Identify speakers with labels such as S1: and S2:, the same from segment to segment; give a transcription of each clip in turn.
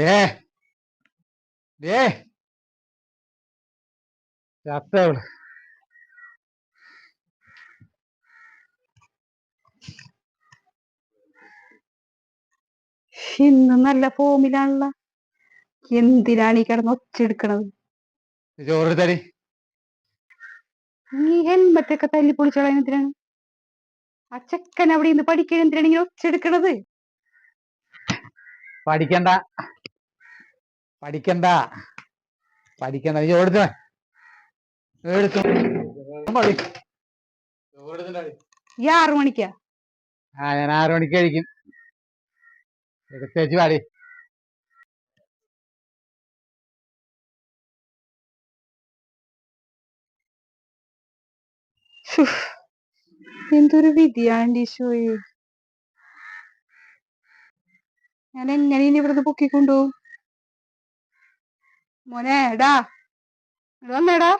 S1: ദേ. ദേ. ചത്തവൾ
S2: ഇന്ന് നല്ല ഫോമിലാണല്ല. എന്തിനാണ് ഈ കിടന്ന് ഒച്ചെടുക്കണത്
S1: ചോറെടുത്തടി
S2: നീ ഹെൽമെറ്റ് ഒക്കെ തല്ലി പൊളിച്ചോളാൻ എന്തിനാണ്? ആ ചെക്കൻ അവിടെ ഇന്ന് പഠിക്കാൻ എന്തിനാണ് ഇങ്ങനെ ഒച്ചെടുക്കണത്
S1: പഠിക്കണ്ട. പഠിക്കണ്ട. പഠിക്കണ്ട. നീ എടുത്തു?
S2: ഈ ആറു മണിക്കാ?
S1: ആ ഞാൻ ആറു മണിക്ക് കഴിക്കും. എടുത്തേച്ച് പാടി.
S2: എന്തൊരു വിധിയാണ്ടീശോയെ ഞാൻ എങ്ങനെ ഇനി ഇവിടുന്ന് പൊക്കിക്കൊണ്ടുപോകും മോനെ എടാ. ഇതൊന്നെടാ.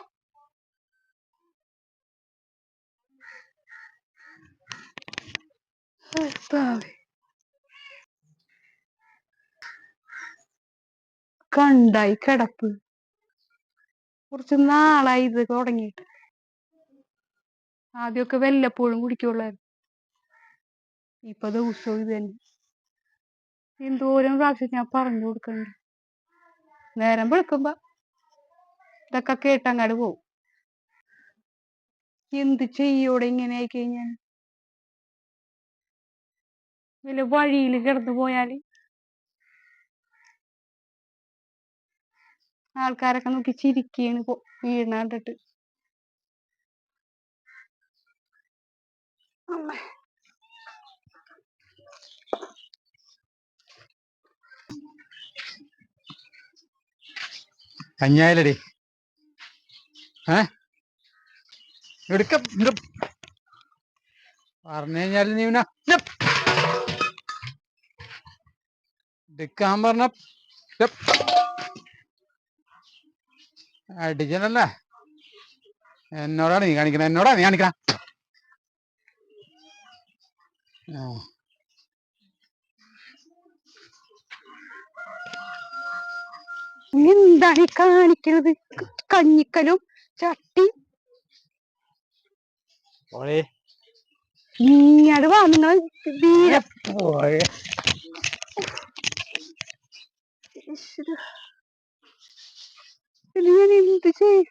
S2: കണ്ടായി കിടപ്പ്. കുറച്ച് നാളായി ഇത് തുടങ്ങിയിട്ട്. ആദ്യമൊക്കെ വല്ലപ്പോഴും കുടിക്കുള്ളായിരുന്നു. ഇപ്പൊ ദിവസവും ഇത് തന്നെ. എന്തോരം പ്രാവശ്യം ഞാൻ പറഞ്ഞു കൊടുക്കണ്ട്. നേരം വെളുക്കുമ്പോ ഇതൊക്കെ കേട്ടങ്ങാട് പോവും. എന്ത് ചെയ്യൂടെ ഇങ്ങനെ ആയി കഴിഞ്ഞാൽ വല്ല വഴിയിൽ കിടന്നു പോയാൽ? ആൾക്കാരൊക്കെ നോക്കി ചിരിക്കാണ് വീണാണ്ടിട്ട് അമ്മേ.
S1: കഞ്ഞായാലടി ഏ എടുക്ക പറഞ്ഞു കഴിഞ്ഞാൽ നീ പിന്നെ ഇയ്യ്. എടുക്കാൻ പറഞ്ഞ. അടിച്ചനല്ലേ എന്നോടാണ് നീ കാണിക്കണ എന്നോടാ നീ കാണിക്കണ ആ.
S2: എന്താണ് ഈ കാണിക്കണത്? കഞ്ഞിക്കലും ചട്ടി. ഇങ്ങട് വാ നിങ്ങൾ ഞാൻ എന്ത് ചെയ്യും?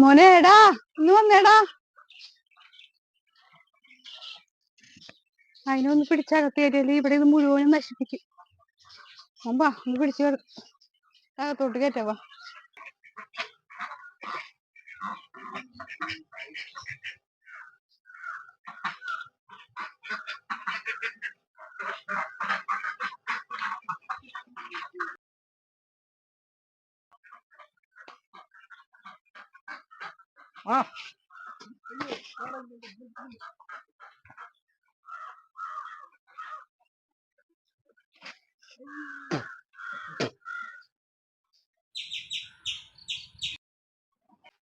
S2: മോനെ എടാ ഒന്ന് വന്നേടാ. അതിനൊന്ന് പിടിച്ചകത്ത് കയറ്റിയാൽ ഇവിടെ ഇത് മുഴുവനും നശിപ്പിക്കും. അമ്പാ ഒന്ന് പിടിച്ചു. അകത്തോട്ട് കയറ്റാവാ
S1: ആ.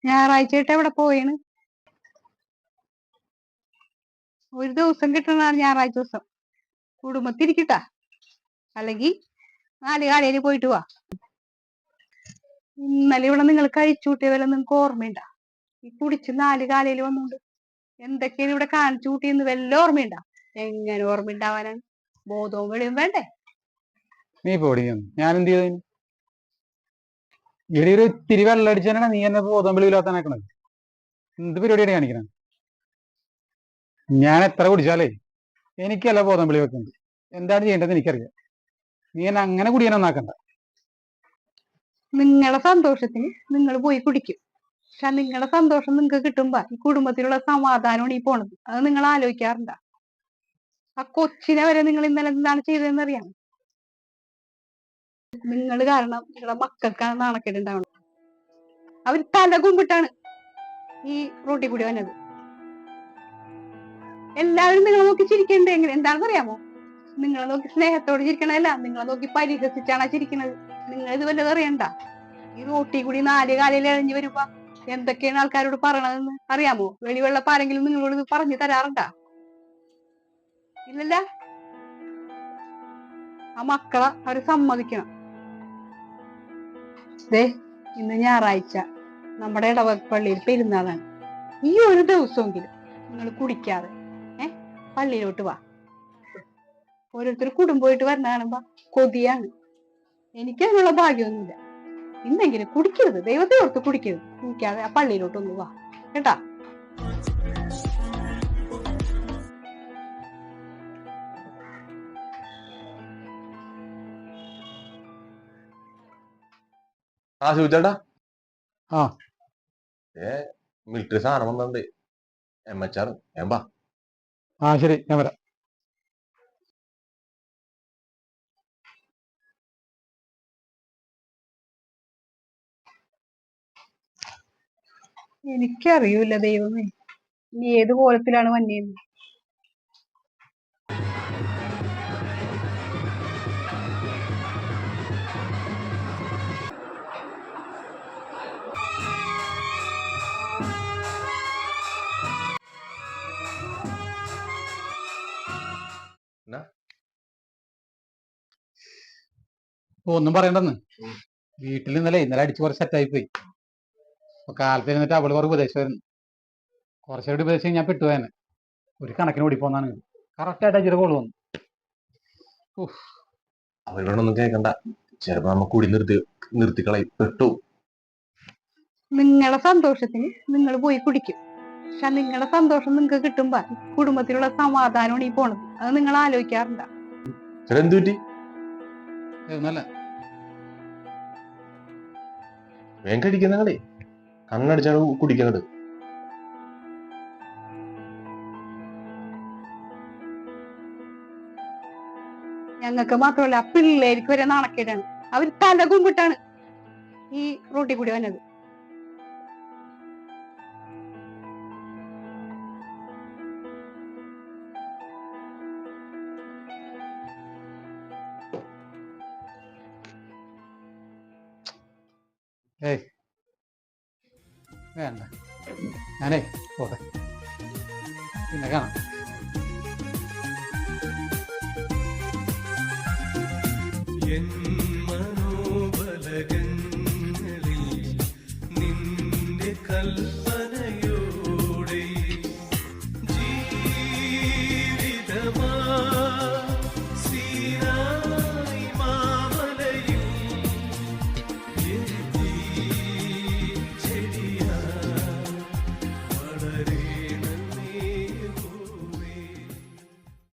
S2: ഞായറാഴ്ച ആയിട്ട് എവിടെ പോയേണ്? ഒരു ദിവസം കിട്ടണതാണ് ഞായറാഴ്ച ദിവസം. കുടുംബത്തിരിക്കട്ടാ അല്ലെങ്കിൽ നാല് കാലയിൽ പോയിട്ട് വാ. ഇന്നലെ ഇവിടെ നിങ്ങൾ കഴിച്ചു കൂട്ടിയ വല്ല നിങ്ങൾക്ക് ഓർമ്മയുണ്ടാ? ഈ കുടിച്ച് നാല് കാലയിൽ വന്നുകൊണ്ട് എന്തൊക്കെയാണ് ഇവിടെ കാണിച്ചു കൂട്ടിയെന്ന് വല്ല ഓർമ്മയുണ്ടാ? എങ്ങനെ ഓർമ്മയുണ്ടാവാനാണ് ബോധവും വെളിയും വേണ്ടേ?
S1: നീ പൊടിക്കുന്നു ഞാൻ എന്ത് ചെയ്തു? ഇവിടെ ഒരു ഇത്തിരി വെള്ളം അടിച്ചാണ് നീ എന്നെ ബോധം വെളിയിലാത്താനാക്കണത് എന്ത് പരിപാടിയാണ് കാണിക്കണം? ഞാൻ എത്ര കുടിച്ചാലേ എനിക്കല്ല ബോധം വെളി വെക്കുന്നത് എന്താണ് ചെയ്യേണ്ടത് എനിക്കറിയാം. നീ എന്നെ അങ്ങനെ കുടിയാനൊന്നാക്കണ്ട
S2: നിങ്ങളെ സന്തോഷത്തിന് നിങ്ങൾ പോയി കുടിക്കും. പക്ഷെ നിങ്ങളുടെ സന്തോഷം നിങ്ങൾക്ക് കിട്ടുമ്പോ ഈ കുടുംബത്തിലുള്ള സമാധാനമാണ് ഈ പോണത്. അത് നിങ്ങൾ ആലോചിക്കാറുണ്ട ആ കൊച്ചിനെ വരെ നിങ്ങൾ ഇന്നലെ എന്താണ് ചെയ്തതെന്ന് അറിയാം നിങ്ങൾ കാരണം നിങ്ങളുടെ മക്കൾക്കാണ് നാണക്കേടുണ്ടാവുന്നത് അവർ തല കുമ്പിട്ടാണ് ഈ റോട്ടിൽ കൂടി വന്നത്. എല്ലാവരും നിങ്ങളെ നോക്കി ചിരിക്കണ്ടേ എങ്ങനെ? എന്താണെന്ന് അറിയാമോ നിങ്ങളെ നോക്കി സ്നേഹത്തോടെ ചിരിക്കണല്ല നിങ്ങളെ നോക്കി പരിഹസിച്ചാണ് ചിരിക്കണത്. നിങ്ങൾ ഇത് വല്ലതും അറിയണ്ട? ഈ റോട്ടിൽ കൂടി നാല് കാലയിൽ എഴഞ്ഞു വരുമ്പോ എന്തൊക്കെയാണ് ആൾക്കാരോട് പറയണതെന്ന് അറിയാമോ? വെളിവെള്ളപ്പ് ആരെങ്കിലും നിങ്ങളോട് ഇത് പറഞ്ഞു തരാറുണ്ടാ? ഇല്ലല്ല? ആ മക്കളെ അവർ സമ്മതിക്കണം. ദേ ഇന്ന് ഞായറാഴ്ച നമ്മുടെ ഇടവകപ്പള്ളിയിൽ പെരുന്നാളാണ്. ഈ ഒരു ദിവസമെങ്കിലും നിങ്ങൾ കുടിക്കാതെ ഏ പള്ളിയിലോട്ട് വാ. ഓരോരുത്തർ കുടുംബമായിട്ട് വരുന്ന കാണുമ്പോ കൊതിയാണ്. എനിക്ക് അതിനുള്ള ഭാഗ്യമൊന്നുമില്ല. ഇന്നെങ്കിലും കുടിക്കരുത്? ദൈവത്തെ ഓർത്ത് കുടിക്കരുത്. കുടിക്കാതെ ആ പള്ളിയിലോട്ടൊന്ന് വാ. കേട്ടാ?
S3: ആ ശിവചേട്ടാ
S1: ആ.
S3: ഏ മിലിറ്ററി സാധനം വന്നിട്ടുണ്ട്. എം എച്ച് ആർ ഞാൻ
S1: ആ ശരി. ഞാൻ വരാം.
S2: എനിക്കറിയൂല ദൈവമേ. ഇനി ഏത് കോലത്തിലാണ് വന്നേന്ന്?
S1: ഒന്നും പറയണ്ടെന്ന്. വീട്ടിൽ ഇന്നലെ ഇന്നലെ അടിച്ചു കുറച്ച് സെറ്റായി പോയി. അപ്പൊ കാലത്ത് ഇരുന്നിട്ട് അവൾ കുറേ ഉപദേശമായിരുന്നു കുറച്ചുകൂടി ഉപദേശം ഞാൻ പെട്ടുപോയനെ ഒരു കണക്കിന് ഓടിപ്പോന്നാണ് കറക്റ്റ് ആയിട്ട് അജിയുടെ കോൾ വന്നു.
S3: അവരോടൊന്നും കേൾക്കണ്ട ചിലപ്പോ നമ്മ കൂടി നിർത്തി നിർത്തിക്കളയും പെട്ടു.
S2: നിങ്ങളെ സന്തോഷത്തിന് നിങ്ങൾ പോയി കുടിക്കും. പക്ഷെ നിങ്ങളുടെ സന്തോഷം നിങ്ങൾക്ക് കിട്ടുമ്പോ കുടുംബത്തിലുള്ള സമാധാനമാണ് ഈ പോണത്. അത് നിങ്ങൾ ആലോചിക്കാറുണ്ട?
S3: ചേട്ടാ എന്ത് പറ്റി? വേഗം കഴിക്കുന്ന കണ്ണടിച്ചാണ് കുടിക്കുന്നത്
S2: ഞങ്ങൾക്ക് മാത്രമല്ല പിള്ളേർക്ക് വരെ നാണക്കേടാണ്. അവർ തല കുമ്പിട്ടാണ് ഈ റോട്ടിൽ കൂടി വന്നത്.
S1: ഏയ് വേണ്ട. ഞാനേ പോട്ടെ. പിന്നെ കാണാം.
S4: നിന്റെ കൽപ്പനയോടെ ജീവിതമാ